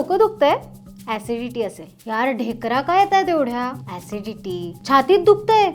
डोकं दुखतंय? ऍसिडिटी असेल. यार ढेकरा काय येतात एवढ्या? ऍसिडिटी छातीत दुखतंय?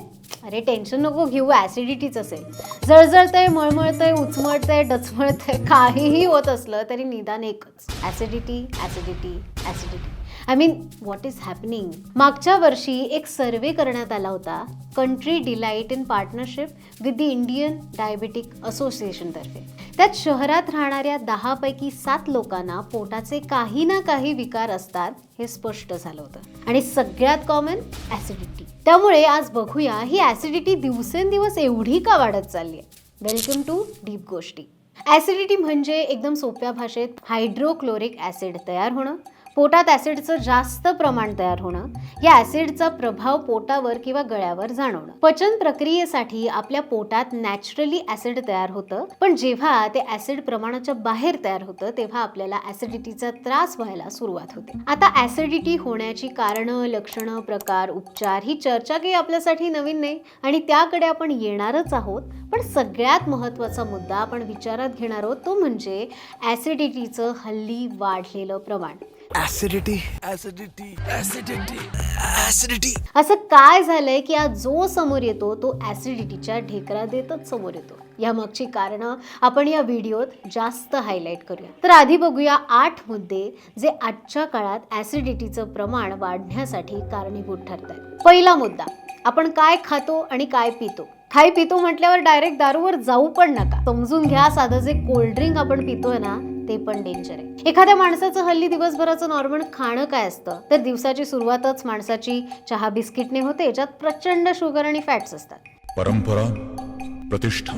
अरे टेन्शन नको घेऊ. ऍसिडिटीच असेल. जळजळतंय मळमळतंय उचमळतंय डचमळतंय काहीही होत असलं तरी निदान एकच. Acidity acidity acidity I mean what is happening मागच्या वर्षी एक सर्वे करण्यात आला होता Country Delight in partnership with the Indian diabetic असोसिएशनतर्फे त्यात शहरात राहणाऱ्या दहापैकी सात लोकांना पोटाचे काही ना काही विकार असतात हे स्पष्ट झालं होतं. आणि सगळ्यात कॉमन ॲसिडिटी त्यामुळे आज बघूया ही ॲसिडिटी दिवसेंदिवस एवढी का वाढत चालली आहे? वेलकम टू डीप गोष्टी ॲसिडिटी म्हणजे एकदम सोप्या भाषेत हायड्रोक्लोरिक ॲसिड तयार होणं. पोटात ॲसिडचं जास्त प्रमाण तयार होणं या ऍसिडचा प्रभाव पोटावर किंवा गळ्यावर जाणवणं. पचन प्रक्रियेसाठी आपल्या पोटात नॅचरली ऍसिड तयार होतं पण जेव्हा ते ऍसिड प्रमाणाच्या बाहेर तयार होतं तेव्हा आपल्याला ऍसिडिटीचा त्रास व्हायला सुरुवात होते. आता ऍसिडिटी होण्याची कारणं लक्षणं प्रकार उपचार ही चर्चा काही आपल्यासाठी नवीन नाही आणि त्याकडे आपण येणारच आहोत. पण सगळ्यात महत्त्वाचा मुद्दा आपण विचारात घेणार आहोत तो म्हणजे ऍसिडिटीचं हल्ली वाढलेलं प्रमाण. ऍसिडिटी ऍसिडिटी ऍसिडिटी ऍसिडिटी असं काय झालंय की आज जो समोर येतो तो ऍसिडिटीच्या ढेकरा देतच समोर येतो. या मागची कारणं आपण या व्हिडिओत जास्त हायलाईट करूया. तर आधी बघूया आठ मुद्दे जे आजच्या काळात ऍसिडिटीचं प्रमाण वाढण्यासाठी कारणीभूत ठरत आहेत पहिला मुद्दा आपण काय खातो आणि काय पितो? खाई पितो म्हटल्यावर डायरेक्ट दारूवर जाऊ पण नका. समजून घ्या साधं जे कोल्ड्रिंक आपण पितोय ना ते पण डेंजर आहे. एखाद्या माणसाचं हल्ली दिवसभराचं नॉर्मल खाणं काय असतं? तर दिवसाची सुरुवातच माणसाची चहा बिस्किटने होते ज्यात प्रचंड शुगर आणि फॅट्स असतात. परंपरा प्रतिष्ठा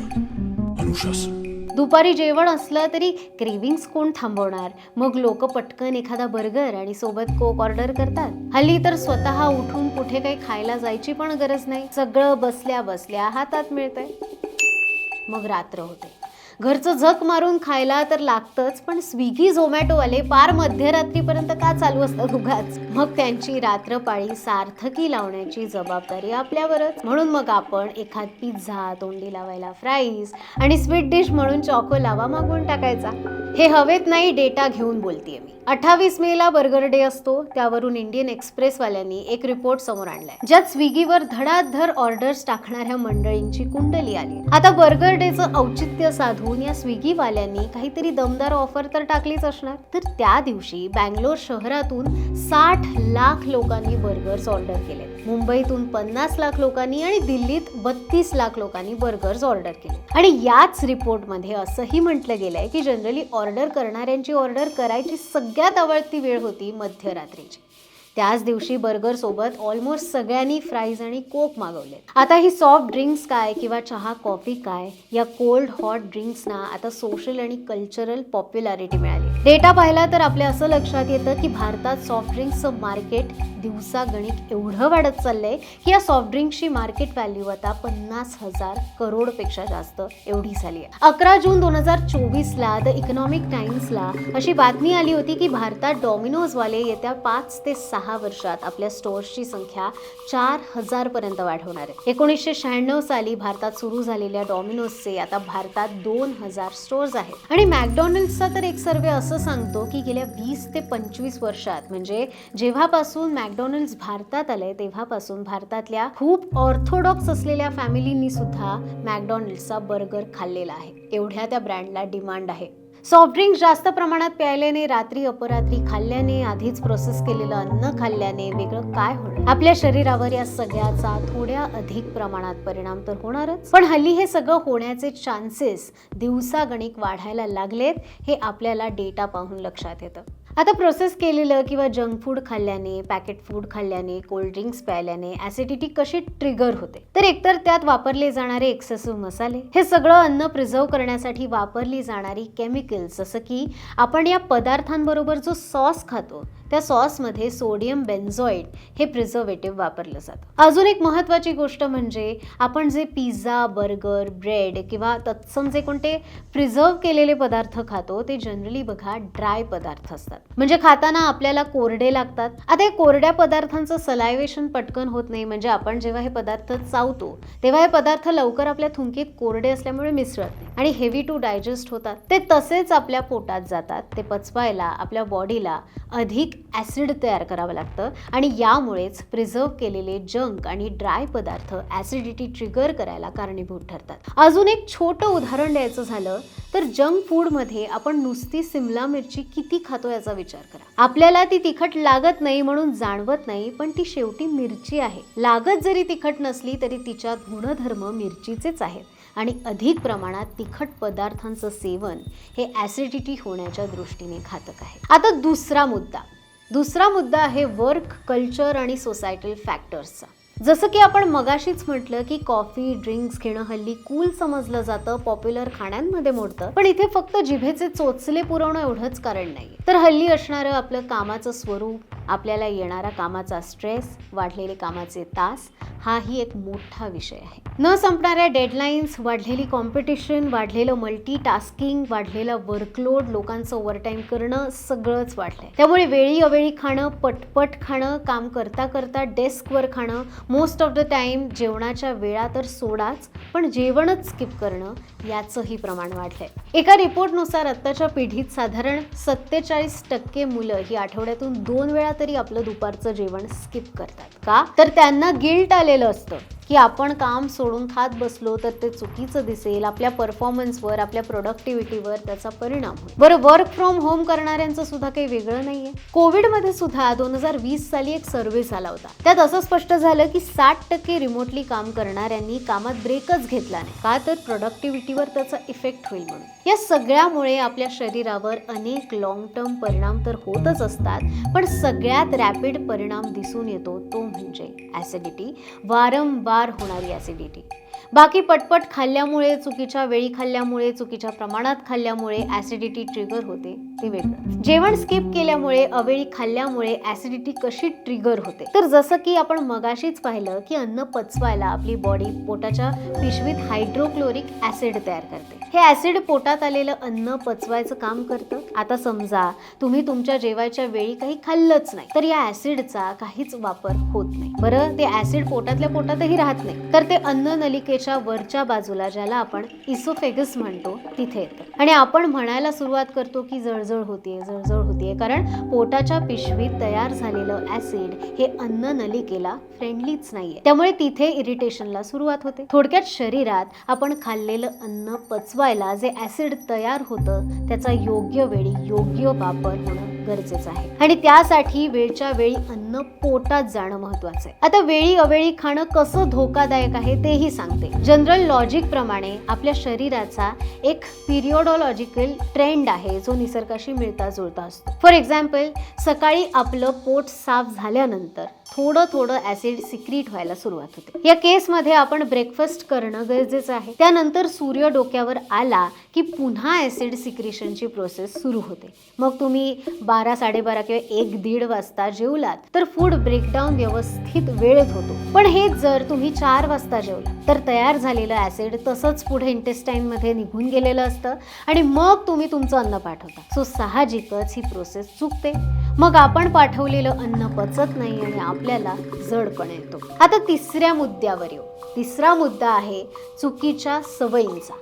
अनुशासन. दुपारी जेवण असलं तरी क्रेविंग्स कोण थांबवणार? मग लोक पटकन एखादा बर्गर आणि सोबत कोक ऑर्डर करतात. हल्ली तर स्वतः उठून कुठे काही खायला जायची पण गरज नाही. सगळं बसल्या बसल्या हातात मिळतंय. मग रात्र होते. घरचं झक मारून खायला तर लागतंच पण स्विगी झोमॅटोवाले पार मध्यरात्रीपर्यंत का चालू असतात उगाच? मग त्यांची रात्रपाळी सार्थकी लावण्याची जबाबदारी आपल्यावरच. म्हणून मग आपण एखाद पिझ्झा तोंडी लावायला फ्राईज आणि स्वीट डिश म्हणून चॉको लावा मागवून टाकायचा. हे हवेत नाही डेटा घेऊन बोलतीये मी. अठ्ठावीस मे ला बर्गर डे असतो त्यावरून इंडियन एक्सप्रेसवाल्यांनी एक रिपोर्ट समोर आणलाय. ज्यात स्विगीवर धडाधड ऑर्डर्स टाकणाऱ्या मंडळींची कुंडली आली. आता बर्गर डेचं औचित्य साधून या स्विगीवाल्यांनी काहीतरी दमदार ऑफर तर टाकलीच असणार. तर त्या दिवशी बँगलोर शहरातून साठ लाख लोकांनी बर्गर्स ऑर्डर केले मुंबईतून पन्नास लाख लोकांनी आणि दिल्लीत बत्तीस लाख लोकांनी बर्गर्स ऑर्डर केले आणि याच रिपोर्टमध्ये असंही म्हटलं गेलंय की जनरली ऑर्डर करणाऱ्यांची ऑर्डर करायची सगळ्यात आवडती वेळ होती मध्यरात्रीची. त्याच दिवशी बर्गर सोबत ऑलमोस्ट सगळ्यांनी फ्राईज आणि कोक मागवले. आता ही सॉफ्ट ड्रिंक्स काय किंवा चहा कॉफी काय? या कोल्ड हॉट ड्रिंक्सना आता सोशल आणि कल्चरल पॉप्युलॅरिटी मिळाली. डेटा पाहिला तर आपल्या असं लक्षात येतं की भारतात सॉफ्ट ड्रिंक्सचं मार्केट दिवसागणिक एवढं वाढत चाललंय की या सॉफ्ट ड्रिंक्सची मार्केट व्हॅल्यू आता पन्नास हजार करोडपेक्षा जास्त एवढी झाली आहे. अकरा जून दोन हजार चोवीसला द इकॉनॉमिक टाइम्सला अशी बातमी आली होती की भारतात डॉमिनोजवाले येत्या पाच ते सहा वर्षात आपल्या स्टोअर्सची संख्या चार हजारपर्यंत वाढवणार आहे. एकोणीसशे शहाण्णव साली भारतात सुरू झालेल्या डॉमिनोजचे आता भारतात दोन हजार स्टोअर्स आहेत. आणि मॅकडॉनल्ड्सचा तर एक सर्वे असं सांगतो की गेल्या वीस ते पंचवीस वर्षात म्हणजे जेव्हापासून मॅकडॉनल्ड्स भारतात आले तेव्हापासून भारतातल्या खूप ऑर्थोडॉक्स असलेल्या फॅमिलींनी सुद्धा मॅकडॉनल्ड्सचा बर्गर खाल्लेला आहे. एवढ्या त्या ब्रँडला डिमांड आहे. सॉफ्ट ड्रिंक्स जास्त प्रमाणात प्यायल्याने रात्री अपरात्री खाल्ल्याने आधीच प्रोसेस केलेलं अन्न खाल्ल्याने वेगळं काय होणार? आपल्या शरीरावर या सगळ्याचा थोड्या अधिक प्रमाणात परिणाम तर होणारच. पण हल्ली हे सगळं होण्याचे चान्सेस दिवसागणिक वाढायला लागलेत हे आपल्याला डेटा पाहून लक्षात येतं. आता प्रोसेस केलेलं किंवा जंक फूड खाल्ल्याने पॅकेट फूड खाल्ल्याने कोल्ड ड्रिंक्स प्यायल्याने ऍसिडिटी कशी ट्रिगर होते? तर एकतर त्यात वापरले जाणारे एक्सेसिव्ह मसाले हे सगळं अन्न प्रिझर्व करण्यासाठी वापरली जाणारी केमिकल्स जसं की आपण या पदार्थांबरोबर जो सॉस खातो त्या सॉसमध्ये सोडियम बेन्झॉइड हे प्रिझर्वेटिव्ह वापरलं जातं. अजून एक महत्त्वाची गोष्ट म्हणजे आपण जे पिझ्झा बर्गर ब्रेड किंवा तत्सम जे कोणते प्रिझर्व केलेले पदार्थ खातो ते जनरली बघा ड्राय पदार्थ असतात. म्हणजे खाताना आपल्याला कोरडे लागतात. आता या कोरड्या पदार्थांचं सलायवेशन पटकन होत नाही म्हणजे आपण जेव्हा हे पदार्थ चावतो तेव्हा हे पदार्थ लवकर आपल्या थुंकीत कोरडे असल्यामुळे मिसळत नाही आणि हेवी टू डायजेस्ट होतात. ते तसेच आपल्या पोटात जातात ते पचवायला आपल्या बॉडीला अधिक ॲसिड तयार करावं लागतं आणि यामुळेच प्रिझर्व केलेले जंक आणि ड्राय पदार्थ ॲसिडिटी ट्रिगर करायला कारणीभूत ठरतात. अजून एक छोटं उदाहरण द्यायचं झालं तर जंक फूडमध्ये आपण नुसती सिमला मिरची किती खातो याचा विचार करा. आपल्याला ती तिखट लागत नाही म्हणून जाणवत नाही पण ती शेवटी मिरची आहे. लागत जरी तिखट नसली तरी तिच्यात गुणधर्म मिरचीचेच आहेत आणि अधिक प्रमाणात तिखट पदार्थांचं सेवन हे ॲसिडिटी होण्याच्या दृष्टीने घातक आहे. आता दुसरा मुद्दा. दुसरा मुद्दा आहे वर्क कल्चर आणि सोसायटल फॅक्टर्सचा जसं की आपण मगाशीच म्हटलं की कॉफी ड्रिंक्स घेणं हल्ली कूल समजलं जातं पॉप्युलर खाण्यांमध्ये मोडतं. पण इथे फक्त जिभेचे चोचले पुरवणं एवढंच कारण नाही. तर हल्ली असणारं आपलं कामाचं स्वरूप आपल्याला येणारा कामाचा स्ट्रेस वाढलेले कामाचे तास हाही एक मोठा विषय आहे. न संपणाऱ्या डेडलाईन्स वाढलेली कॉम्पिटिशन वाढलेलं मल्टी टास्किंग वाढलेला वर्कलोड लोकांचं ओव्हरटाईम करणं सगळंच वाढलंय. त्यामुळे वेळी अवेळी खाणं पटपट खाणं काम करता करता डेस्कवर खाणं मोस्ट ऑफ द टाईम जेवणाच्या वेळा तर सोडाच पण जेवणच स्किप करणं याचंही प्रमाण वाढलंय. एका रिपोर्टनुसार आत्ताच्या पिढीत साधारण सत्तेचाळीस टक्के मुलं ही आठवड्यातून दोन वेळा तरी आपलं दुपारचं जेवण स्किप करतात. का? तर त्यांना गिल्ट आलेलं असतं. की आपण काम सोडून खात बसलो तर ते चुकीचं दिसेल. आपल्या परफॉर्मन्सवर आपल्या प्रोडक्टिव्हिटीवर त्याचा परिणाम होईल. बरं वर्क फ्रॉम होम करणाऱ्यांचं सुद्धा काही वेगळं नाहीये. कोविडमध्ये सुद्धा दोन हजार वीस साली एक सर्व्हे झाला होता. त्यात असं स्पष्ट झालं की साठ टक्के रिमोटली काम करणाऱ्यांनी कामात ब्रेकच घेतला नाही. का तर प्रोडक्टिव्हिटीवर त्याचा इफेक्ट होईल म्हणून. या सगळ्यामुळे आपल्या शरीरावर अनेक लॉंग टर्म परिणाम तर होतच असतात पण सगळ्यात रॅपिड परिणाम दिसून येतो तो म्हणजे ॲसिडिटी वारंवार होणारी ॲसिडिटी बाकी पटपट खाल्ल्यामुळे चुकीच्या वेळी खाल्ल्यामुळे चुकीच्या प्रमाणात खाल्ल्यामुळे ॲसिडिटी ट्रिगर होते. ते वेगळं. जेवण स्किप केल्यामुळे अवेळी खाल्ल्यामुळे ॲसिडिटी कशी ट्रिगर होते? तर जसं की आपण मगाशीच पाहिलं की अन्न पचवायला आपली बॉडी पोटाच्या पिशवीत हायड्रोक्लोरिक ॲसिड तयार करते. हे ॲसिड पोटात आलेलं अन्न पचवायचं काम करतं. आता समजा तुम्ही तुमच्या जेवायच्या वेळी काही खाल्लंच नाही तर या ॲसिडचा काहीच वापर होत नाही. बरं? ते ॲसिड पोटातल्या पोटातही राहत नाही. तर ते अन्न नलिके नलिकेच्या वरच्या बाजूला ज्याला आपण इसोफेगस म्हणतो तिथे येतं. आणि आपण म्हणायला सुरुवात करतो की जळजळ होतीये जळजळ होतीये. कारण पोटाच्या पिशवीत तयार झालेलं ऍसिड हे अन्न नलिकेला फ्रेंडलीच नाहीये. त्यामुळे तिथे इरिटेशनला सुरुवात होते. थोडक्यात शरीरात आपण खाल्लेलं अन्न पचवायला जे ऍसिड तयार होतं त्याचा योग्य वेळी योग्य वापर होणं गरजेचं आहे. आणि त्यासाठी वेळच्या वेळी अन्न पोटात जाणं महत्वाचं आहे. आता वेळी अवेळी खाणं कसं धोकादायक आहे तेही सांगते. जनरल लॉजिक प्रमाणे आपल्या शरीराचा एक पिरियोडॉलॉजिकल ट्रेंड आहे जो निसर्गाशी मिळता जुळता असतो. फॉर एक्झाम्पल सकाळी आपलं पोट साफ झाल्यानंतर थोडं थोडं ऍसिड सिक्रीट व्हायला सुरुवात होते. या केसमध्ये आपण ब्रेकफास्ट करणं गरजेचं आहे. त्यानंतर सूर्य डोक्यावर आला की पुन्हा ऍसिड सिक्रिशनची प्रोसेस सुरू होते. मग तुम्ही बारा साडेबारा किंवा एक दीड वाजता जेवलात तर फूड ब्रेकडाऊन व्यवस्थित वेळेत होतो. पण हे जर तुम्ही चार वाजता जेवलात तर तयार झालेलं ऍसिड तसंच पुढे इंटेस्टाईनमध्ये मध्ये निघून गेलेलं असतं आणि मग तुम्ही तुमचं अन्न पाठवता. सो साहजिकच ही प्रोसेस चुकते. मग आपण पाठवलेलं अन्न पचत नाही आणि आपल्याला जडपण येतो. आता तिसऱ्या मुद्द्यावर येऊ. तिसरा मुद्दा आहे चुकीच्या सवयींचा.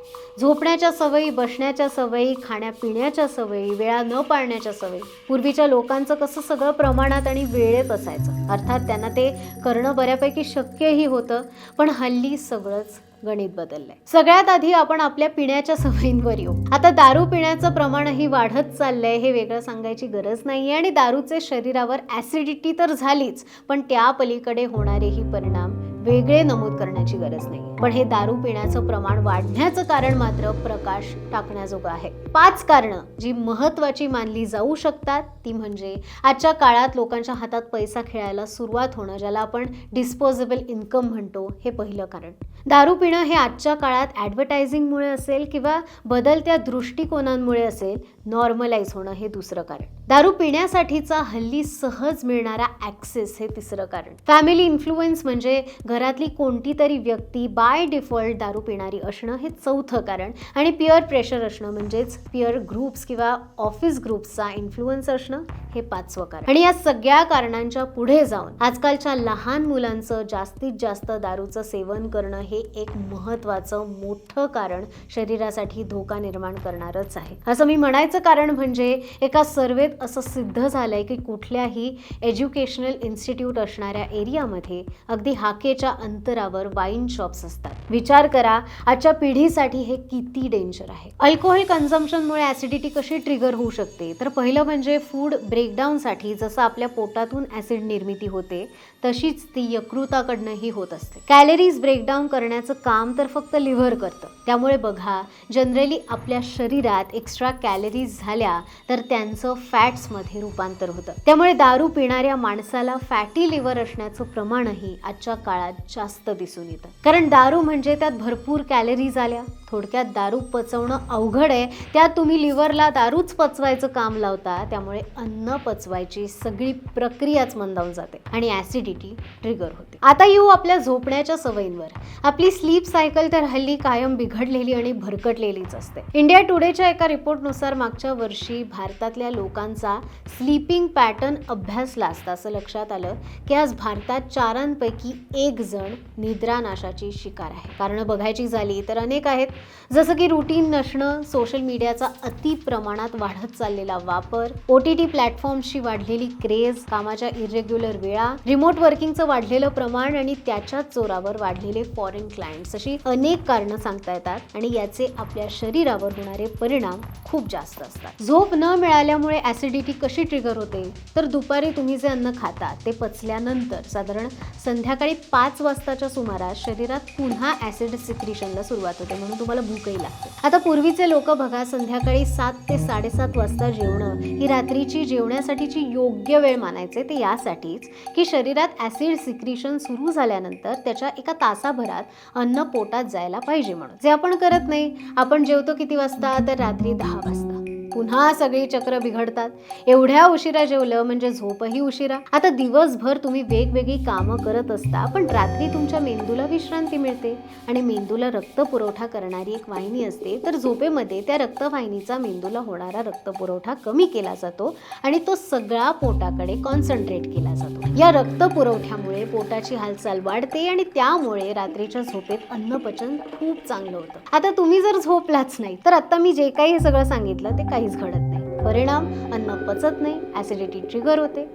झोपण्याच्या सवयी बसण्याच्या सवयी खाण्यापिण्याच्या सवयी वेळा न पाळण्याच्या सवयी. पूर्वीच्या लोकांचं कसं सगळं प्रमाणात आणि वेळेत असायचं. अर्थात त्यांना ते करणं बऱ्यापैकी शक्यही होतं पण हल्ली सगळंच गणित बदललंय. सगळ्यात आधी आपण आपल्या पिण्याच्या सवयींवर येऊ. आता दारू पिण्याचं प्रमाणही वाढत चाललंय हे वेगळं सांगायची गरज नाहीये आणि दारूचे शरीरावर ऍसिडिटी तर झालीच पण त्या पलीकडे होणारेही परिणाम वेगळे नमूद करण्याची गरज नाही पण हे दारू पिण्याचं प्रमाण वाढण्याचं कारण मात्र प्रकाश टाकण्याजोगं आहे. पाच कारणं जी महत्वाची मानली जाऊ शकतात ती म्हणजे आजच्या काळात लोकांच्या हातात पैसा खेळायला सुरुवात होणं ज्याला आपण डिस्पोजेबल इन्कम म्हणतो हे पहिलं कारण. दारू पिणं हे आजच्या काळात ॲडव्हर्टायझिंगमुळे असेल किंवा बदलत्या दृष्टिकोनांमुळे असेल नॉर्मलाइज होणं हे दुसरं कारण. दारू पिण्यासाठीचा हल्ली सहज मिळणारा ॲक्सेस हे तिसरं कारण. फॅमिली इन्फ्लुएन्स म्हणजे घरातली कोणती तरी व्यक्ती बाय डिफॉल्ट दारू पिणारी असणं हे चौथं कारण. आणि पिअर प्रेशर असणं म्हणजेच पिअर ग्रुप्स किंवा ऑफिस ग्रुप्सचा इन्फ्लुएन्स असणं हे पाचवं कारण. आणि या सगळ्या कारणांच्या पुढे जाऊन आजकालच्या लहान मुलांचं जास्तीत जास्त दारूचं सेवन करणं हे एक महत्त्वाचं मोठं कारण शरीरासाठी धोका निर्माण करणारच आहे. असं मी म्हणायचं कारण म्हणजे एका सर्वेत असं सिद्ध झालंय की कुठल्याही एज्युकेशनल इन्स्टिट्यूट असणाऱ्या एरियामध्ये अगदी हाकेच्या अंतरावर वाईन शॉप्स असतात. विचार करा आजच्या पिढीसाठी हे किती डेंजर आहे. अल्कोहोल कन्झम्पशनमुळे ऍसिडिटी कशी ट्रिगर होऊ शकते? तर पहिलं म्हणजे फूड ब्रेकडाऊनसाठी जसं आपल्या पोटातून ऍसिड निर्मिती होते तशीच ती यकृताकडनंही होत असते. कॅलरीज ब्रेकडाऊन करण्याचं काम तर फक्त लिव्हर करतं. त्यामुळे बघा जनरली आपल्या शरीरात एक्स्ट्रा कॅलरीज झाल्या तर त्यांचं फॅट्समध्ये रूपांतर होतं. त्यामुळे दारू पिणाऱ्या माणसाला फॅटी लिव्हर असण्याचं प्रमाणही आजच्या काळात जास्त दिसून येतं. कारण दारू म्हणजे त्यात भरपूर कॅलरीज आल्या. थोडक्यात दारू पचवणं अवघड आहे. त्यात तुम्ही लिव्हरला दारूच पचवायचं काम लावता त्यामुळे अन्न पचवायची सगळी प्रक्रियाच मंदावून जाते आणि ॲसिडिटी ट्रिगर होते. आता येऊ आपल्या झोपण्याच्या सवयींवर. आपली स्लीप सायकल तर हल्ली कायम बिघडलेली आणि भरकटलेलीच असते. इंडिया टुडेच्या एका रिपोर्टनुसार मागच्या वर्षी भारतातल्या लोकांचा स्लीपिंग पॅटर्न अभ्यासला असता असं लक्षात आलं की आज भारतात चारांपैकी एक जण निद्रानाशाची शिकार आहे. कारण बघायची झाली तर अनेक आहेत. जसं की रुटीन नसणं सोशल मीडियाचा अति प्रमाणात वाढत चाललेला वापर ओ टी टी प्लॅटफॉर्मची वाढलेली क्रेज कामाच्या इरेग्युलर वेळा रिमोट वर्किंगचं वाढलेलं प्रमाण आणि त्याच्याच जोरावर वाढलेले फॉरेन क्लायंट्स अशी अनेक कारणं सांगता येतात आणि याचे आपल्या शरीरावर होणारे परिणाम खूप जास्त असतात. झोप न मिळाल्यामुळे ऍसिडिटी कशी ट्रिगर होते? तर दुपारी तुम्ही जे अन्न खाता ते पचल्यानंतर साधारण संध्याकाळी पाच वाजताच्या सुमारास शरीरात पुन्हा ऍसिड सिक्रिशनला सुरुवात होते. म्हणून तुम्हाला भूकही लागते. आता पूर्वीचे लोक बघा संध्याकाळी सात ते साडेसात वाजता जेवणं ही रात्रीची जेवण्यासाठीची योग्य वेळ मानायचे. ते यासाठीच की शरीरात ऍसिड सिक्रिशन सुरू झाल्यानंतर त्याच्या एका तासाभरात अन्न पोटात जायला पाहिजे म्हणून. जे आपण करत नाही आपण जेवतो किती वाजता? तर रात्री दहा वाजता. पुन्हा सगळी चक्र बिघडतात. एवढ्या उशिरा जेवलं म्हणजे झोपही उशिरा. आता दिवसभर तुम्ही वेगवेगळी कामं करत असता पण रात्री तुमच्या मेंदूला विश्रांती मिळते. आणि मेंदूला रक्त पुरवठा करणारी एक वाहिनी असते तर झोपेमध्ये त्या रक्तवाहिनीचा मेंदूला होणारा रक्त पुरवठा कमी केला जातो आणि तो सगळा पोटाकडे कॉन्सन्ट्रेट केला जातो. या रक्त पुरवठ्यामुळे पोटाची हालचाल वाढते आणि त्यामुळे रात्रीच्या झोपेत अन्नपचन खूप चांगलं होतं. आता तुम्ही जर झोपलाच नाही तर आता मी जे काही हे सगळं सांगितलं ते काही काहीच घडत नाही. परिणाम अन्न पचत नाही ऍसिडिटी ट्रिगर होते.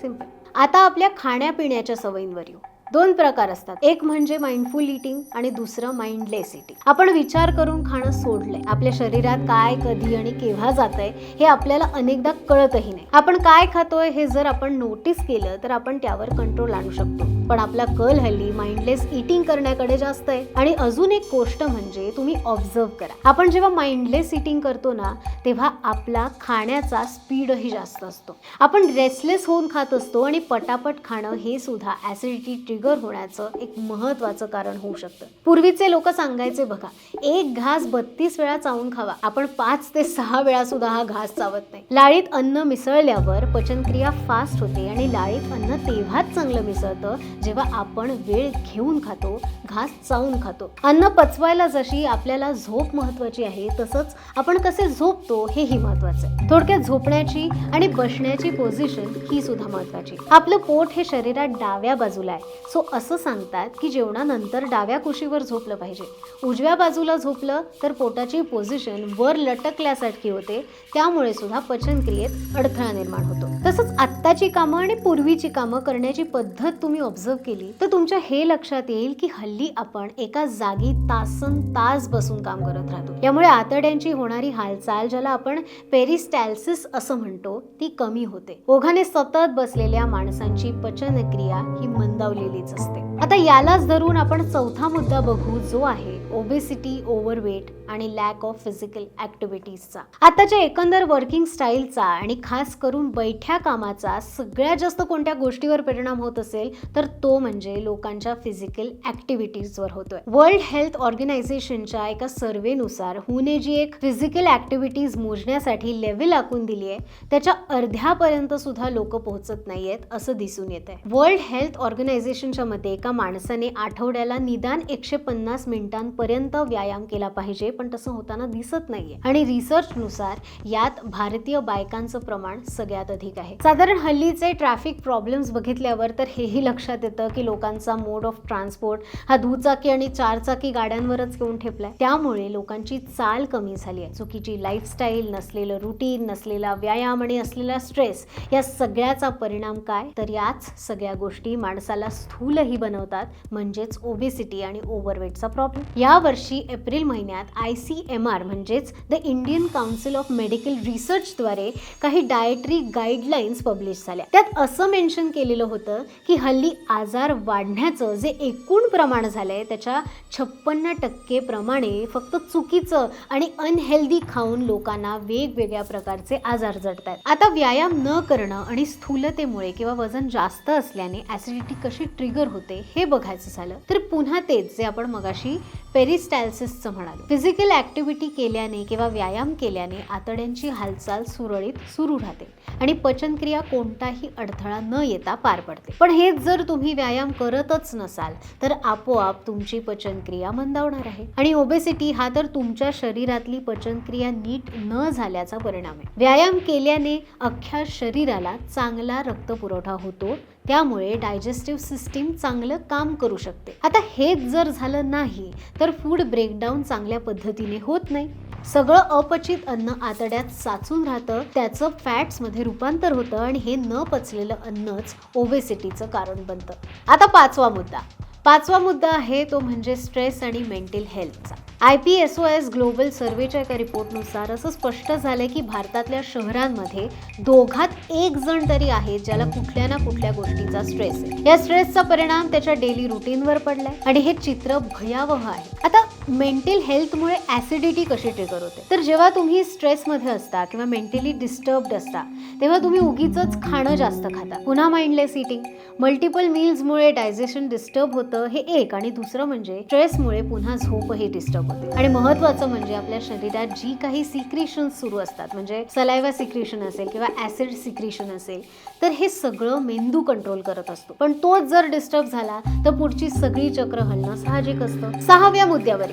सिंपल आता आपल्या खाण्यापिण्याच्या सवयींवर येऊ. दोन प्रकार असतात. एक म्हणजे माइंडफुल इटिंग आणि दुसरं माइंडलेस इटिंग आपण विचार करून खाणं सोडलंय. आपल्या शरीरात काय कधी आणि केव्हा जातंय हे आपल्याला अनेकदा कळतही नाही. आपण काय खातोय हे जर आपण नोटीस केलं तर आपण त्यावर कंट्रोल आणू शकतो. पण आपला कल हल्ली माइंडलेस इटिंग करण्याकडे जास्त आहे. आणि अजून एक गोष्ट म्हणजे तुम्ही ऑब्झर्व करा. आपण जेव्हा माइंडलेस इटिंग करतो ना तेव्हा आपला खाण्याचा स्पीडही जास्त असतो. आपण रेसलेस होऊन खात असतो आणि पटापट खाणं हे सुद्धा ऍसिडिटी ट्रिगर होण्याचं एक महत्वाचं कारण होऊ शकतं. पूर्वीचे लोक सांगायचे बघा एक घास बत्तीस वेळा चावून खावा. आपण पाच ते सहा वेळा सुद्धा हा घास चावत नाही. लाळीत अन्न मिसळल्यावर पचनक्रिया फास्ट होते आणि लाळीत अन्न तेव्हाच चांगलं मिसळतं जेव्हा आपण वेळ घेऊन खातो घास चावून खातो अन्न पचवायला जशी आपल्याला झोप महत्वाची आहे तसंच आपण कसे झोपतो हेही महत्वाचं आहे. थोडक्यात झोपण्याची आणि बसण्याची पोझिशन ही सुद्धा महत्वाची आपलं पोट हे शरीरात डाव्या बाजूला आहे. सो असं सांगतात की जेवणानंतर डाव्या कुशीवर झोपलं पाहिजे. उजव्या बाजूला झोपलं तर पोटाची पोझिशन वर लटकल्यासारखी होते. त्यामुळे सुद्धा पचनक्रियेत अडथळा निर्माण होतो. तसंच आत्ताची कामं आणि पूर्वीची कामं करण्याची पद्धत तुम्ही ऑब्झर्व केली तर तुमच्या हे लक्षात येईल की हल्ली आपण एका जागी तासन तास बसून काम करत राहतो. यामुळे आतड्यांची होणारी हालचाल ज्याला आपण पेरिस्टॅल्सिस असं म्हणतो ती कमी होते. ओघाने सतत बसलेल्या माणसांची पचनक्रिया ही मंदावलेलीच असते. आता यालाच धरून आपण चौथा मुद्दा बघू जो आहे ओबेसिटी ओव्हरवेट आणि लॅक ऑफ फिजिकल ऍक्टिव्हिटीजचा आताच्या एकंदर वर्किंग स्टाईलचा आणि खास करून बैठ्या कामाचा सगळ्यात जास्त कोणत्या गोष्टीवर परिणाम होत असेल तर तो म्हणजे लोकांच्या फिजिकल ऍक्टिव्हिटीजवर होतोय. वर्ल्ड हेल्थ ऑर्गनायझेशनच्या एका सर्वेनुसार हुने जी एक फिजिकल ऍक्टिव्हिटीज मोजण्यासाठी लेवल आखून दिली आहे त्याच्या अर्ध्यापर्यंत सुद्धा लोक पोहोचत नाहीयेत असं दिसून येत आहे वर्ल्ड हेल्थ ऑर्गनायझेशनच्या मते एका माणसाने आठवड्याला निदान एकशे पन्नास मिनिटांपर्यंत व्यायाम केला पाहिजे पण तसं होताना दिसत नाहीये. आणि रिसर्च नुसार यात भारतीय बायकांचं प्रमाण सगळ्यात अधिक आहे. साधारण हल्लीचे ट्रॅफिक प्रॉब्लेम्स बघितल्यावर तर हेही लक्षात येतं की लोकांचा मोड ऑफ ट्रान्सपोर्ट हा दुचाकी आणि चारचाकी गाड्यांवरच येऊन ठेपलाय. त्यामुळे लोकांची चाल कमी झाली आहे. चुकीची लाईफस्टाईल नसलेलं रुटीन नसलेला व्यायाम आणि असलेला स्ट्रेस या सगळ्याचा परिणाम काय? तर याच सगळ्या गोष्टी माणसाला स्थूलही बनवतात. म्हणजेच ओबेसिटी आणि ओव्हरवेटचा प्रॉब्लेम या वर्षी एप्रिल महिन्यात आय सी एम आर म्हणजेच the Indian council of medical रिसर्चद्वारे काही डायटरी गाईडलाईन्स पब्लिश झाल्या. त्यात असं मेन्शन केलेलं होतं की हल्ली आजार वाढण्याचं जे एकूण प्रमाण झालं आहे त्याच्या छप्पन्न टक्के प्रमाणे फक्त चुकीचं आणि अनहेल्दी खाऊन लोकांना वेगवेगळ्या प्रकारचे आजार जडत आहेत आता व्यायाम न करणं आणि स्थूलतेमुळे किंवा वजन जास्त असल्याने ॲसिडिटी कशी ट्रिगर होते हे बघायचं झालं. तर पुन्हा तेच जे आपण मगाशी पेरिस्टॅल्सिसचं म्हणाल. फिजिकल ऍक्टिव्हिटी केल्याने किंवा व्यायाम केल्याने आतड्यांची हालचाल सुरळीत सुरू राहते आणि पचनक्रिया कोणताही अडथळा न येता पार पडते. पण हेच जर तुम्ही व्यायाम करतच नसाल तर आपोआप तुमची पचनक्रिया मंदावणार आहे. आणि ओबेसिटी हा तर तुमच्या शरीरातली पचनक्रिया नीट न झाल्याचा परिणाम आहे. व्यायाम केल्याने अख्ख्या शरीराला चांगला रक्त पुरवठा होतो त्यामुळे डायजेस्टिव्ह सिस्टीम चांगलं काम करू शकते. आता हेच जर झालं नाही तर फूड ब्रेकडाऊन चांगल्या पद्धतीने होत नाही. सगळं अपचित अन्न आतड्यात साचून राहतं त्याचं फॅट्समध्ये रूपांतर होतं आणि हे न पचलेलं अन्नच ओबेसिटीचं कारण बनतं. आता पाचवा मुद्दा. पाचवा मुद्दा आहे तो म्हणजे स्ट्रेस आणि mental हेल्थचा. I P S O S global सर्वेच्या एका रिपोर्टनुसार असं स्पष्ट झालंय की भारतातल्या शहरांमध्ये दोघात एक जण तरी आहे ज्याला कुठल्या ना कुठल्या गोष्टीचा स्ट्रेस आहे. या स्ट्रेसचा परिणाम त्याच्या डेली रुटीनवर पडलाय आणि हे चित्र भयावह आहे. आता मेंटल हेल्थमुळे ऍसिडिटी कशी ट्रिगर होते? तर जेव्हा तुम्ही स्ट्रेसमध्ये असता किंवा मेंटली डिस्टर्ब्ड असता तेव्हा तुम्ही उगीच खाणं जास्त खाता. पुन्हा माइंडलेस इटिंग मल्टिपल मील्समुळे डायजेशन डिस्टर्ब होतं हे एक आणि दुसरं म्हणजे स्ट्रेसमुळे पुन्हा झोपही डिस्टर्ब होते. आणि महत्वाचं म्हणजे आपल्या शरीरात जी काही सिक्रिशन सुरू असतात म्हणजे सलायवा सिक्रिशन असेल किंवा ऍसिड सिक्रिशन असेल तर हे सगळं मेंदू कंट्रोल करत असतो. पण तोच जर डिस्टर्ब झाला तर पुढची सगळी चक्र हलणं साहजिक असतं. सहाव्या मुद्द्यावर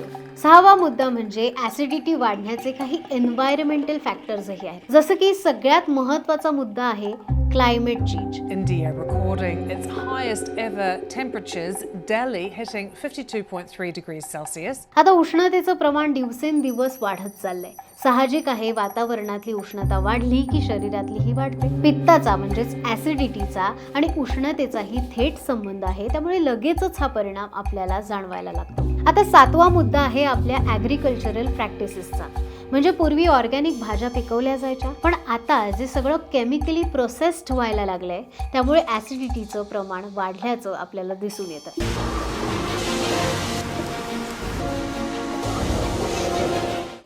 सहावा मुद्दा म्हणजे ऍसिडिटी वाढण्याचे काही एन्व्हायरमेंटल फॅक्टर्सही आहेत. जसं की सगळ्यात महत्त्वाचा मुद्दा आहे climate change India recording its highest ever temperatures, Delhi hitting 52.3 degrees Celsius. आता उष्णतेचं प्रमाण दिवसेंदिवस वाढत चाललंय. साहजिक आहे वातावरणातली उष्णता वाढली की शरीरातलीही वाढते. पित्ताचा म्हणजेच ऍसिडिटीचा आणि उष्णतेचाही थेट संबंध आहे. त्यामुळे लगेचच हा परिणाम आपल्याला जाणवायला लागतो. आता सातवा मुद्दा आहे आपल्या ॲग्रिकल्चरल प्रॅक्टिसेसचा म्हणजे पूर्वी ऑर्गॅनिक भाज्या पिकवल्या जायच्या पण आता जे सगळं केमिकली प्रोसेस्ड व्हायला लागलंय त्यामुळे ऍसिडिटीचं प्रमाण वाढल्याचं आपल्याला दिसून येतं.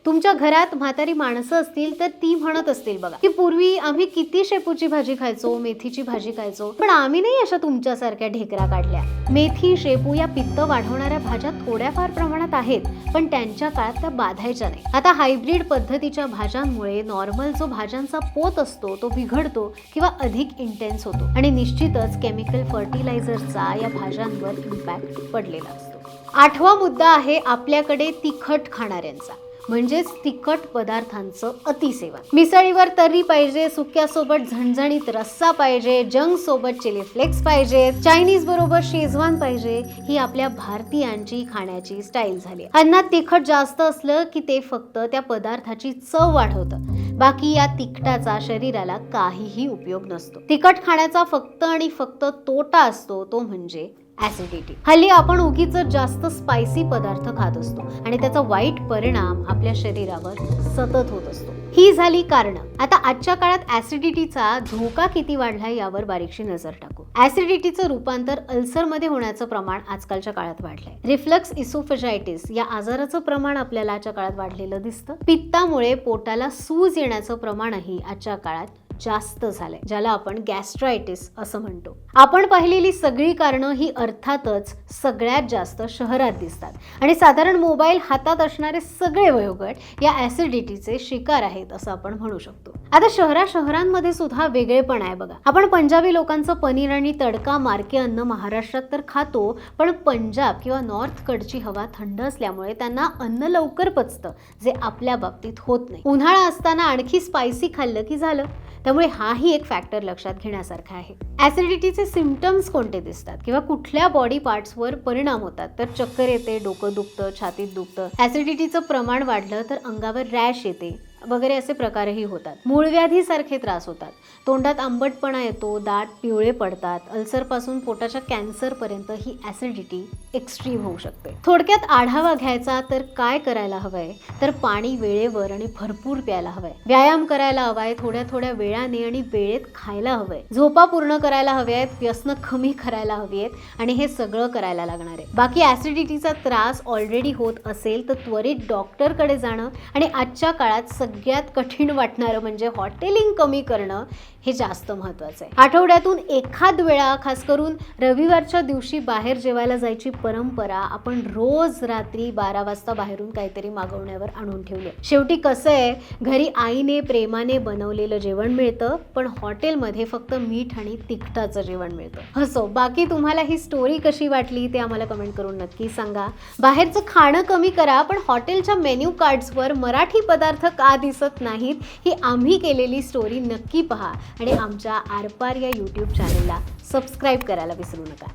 तुमच्या घरात म्हातारी माणसं असतील तर ती म्हणत असतील बघा की पूर्वी आम्ही किती शेपूची भाजी खायचो मेथीची भाजी खायचो पण आम्ही नाही अशा तुमच्यासारख्या ढेकरा काढल्या. मेथी शेपू या पित्त वाढवणाऱ्या भाज्या थोड्याफार प्रमाणात आहेत पण त्यांच्या काळात त्या बाधायच्या नाही. आता हायब्रिड पद्धतीच्या भाज्यांमुळे नॉर्मल जो भाज्यांचा पोत असतो तो बिघडतो किंवा अधिक इंटेन्स होतो आणि निश्चितच केमिकल फर्टिलायझरचा या भाज्यांवर इम्पॅक्ट पडलेला असतो. आठवा मुद्दा आहे आपल्याकडे तिखट खाणाऱ्यांचा. म्हणजेच तिखट पदार्थांचं अतिसेवन. मिसळीवर तर्री पाहिजे सुक्यासोबत झणझणीत रस्सा पाहिजे जंक सोबत चिली फ्लेक्स पाहिजे चायनीज बरोबर शेजवान पाहिजे ही आपल्या भारतीयांची खाण्याची स्टाईल झाली. अन्नात तिखट जास्त असलं की ते फक्त त्या पदार्थाची चव वाढवतं. बाकी या तिखटाचा शरीराला काहीही उपयोग नसतो. तिखट खाण्याचा फक्त आणि फक्त तोटा असतो तो म्हणजे ऍसिडिटी हल्ली आपण उगीच जास्त स्पायसी पदार्थ खात असतो आणि त्याचा वाईट परिणाम आपल्या शरीरावर सतत होत असतो. ही झाली कारण. आता आजच्या काळात ऍसिडिटीचा धोका किती वाढलाय यावर बारीकशी नजर टाकू. ऍसिडिटीचं रूपांतर अल्सरमध्ये होण्याचं प्रमाण आजकालच्या काळात वाढलंय. रिफ्लक्स इसोफेजायटिस या आजाराचं प्रमाण आपल्याला आजच्या काळात वाढलेलं दिसतं. पित्तामुळे पोटाला सूज येण्याचं प्रमाणही आजच्या काळात जास्त झालंय ज्याला आपण गॅस्ट्रायटिस असं म्हणतो. आपण पाहिलेली सगळी कारणं ही अर्थातच सगळ्यात जास्त शहरात दिसतात. आणि साधारण मोबाईल हातात असणारे सगळे वयोगट या ऍसिडिटीचे शिकार आहेत असं आपण म्हणू शकतो. आता शहरा शहरांमध्ये सुद्धा वेगळेपण आहे बघा. आपण पंजाबी लोकांचं पनीर आणि तडका मार्के अन्न महाराष्ट्रात तर खातो पण पंजाब किंवा नॉर्थ कडची हवा थंड असल्यामुळे त्यांना अन्न लवकर पचतं जे आपल्या बाबतीत होत नाही. उन्हाळा असताना आणखी स्पायसी खाल्लं की झालं? त्यामुळे हाही एक फॅक्टर लक्षात घेण्यासारखा आहे. ऍसिडिटीचे सिमटम्स कोणते दिसतात? किंवा कुठल्या बॉडी पार्ट्सवर परिणाम होतात? तर चक्कर येते डोकं दुखतं छातीत दुखतं. ऍसिडिटीचं प्रमाण वाढलं तर अंगावर रॅश येते. वगैरे असे प्रकारही होतात. मूळव्याधीसारखे त्रास होतात. तोंडात आंबटपणा येतो दाट पिवळे पडतात अल्सरपासून पोटाच्या कॅन्सरपर्यंत ही ॲसिडिटी एक्स्ट्रीम होऊ शकते. थोडक्यात आढावा घ्यायचा तर काय करायला हवंय? तर पाणी वेळेवर आणि भरपूर प्यायला हवंय. व्यायाम करायला हवाय थोड्या थोड्या वेळाने आणि वेळेत खायला हवंय. झोपा पूर्ण करायला हव्या आहेत व्यसनं कमी करायला हवी आहेत आणि हे सगळं करायला लागणार आहे. बाकी ॲसिडिटीचा त्रास ऑलरेडी होत असेल तर त्वरित डॉक्टरकडे जाणं आणि आजच्या काळात सगळ्यात कठीण वाटणारं म्हणजे हॉटेलिंग कमी करणं हे जास्त महत्वाचं आहे. आठवड्यातून एखाद वेळा खास करून रविवारच्या दिवशी बाहेर जेवायला जायची परंपरा आपण रोज रात्री बारा वाजता बाहेरून काहीतरी मागवण्यावर आणून ठेवले. शेवटी कसं आहे घरी आईने प्रेमाने बनवलेलं जेवण मिळतं पण हॉटेलमध्ये फक्त मीठ आणि तिखटाचं जेवण मिळतं. हसो बाकी तुम्हाला ही स्टोरी कशी वाटली ते आम्हाला कमेंट करून नक्की सांगा. बाहेरचं खाणं कमी करा पण हॉटेलच्या मेन्यू कार्ड्सवर मराठी पदार्थ का दिसत नाहीत ही आम्ही केलेली स्टोरी नक्की पहा. आणि आमच्या आरपार या यूट्यूब चॅनलला सबस्क्राईब करायला विसरू नका.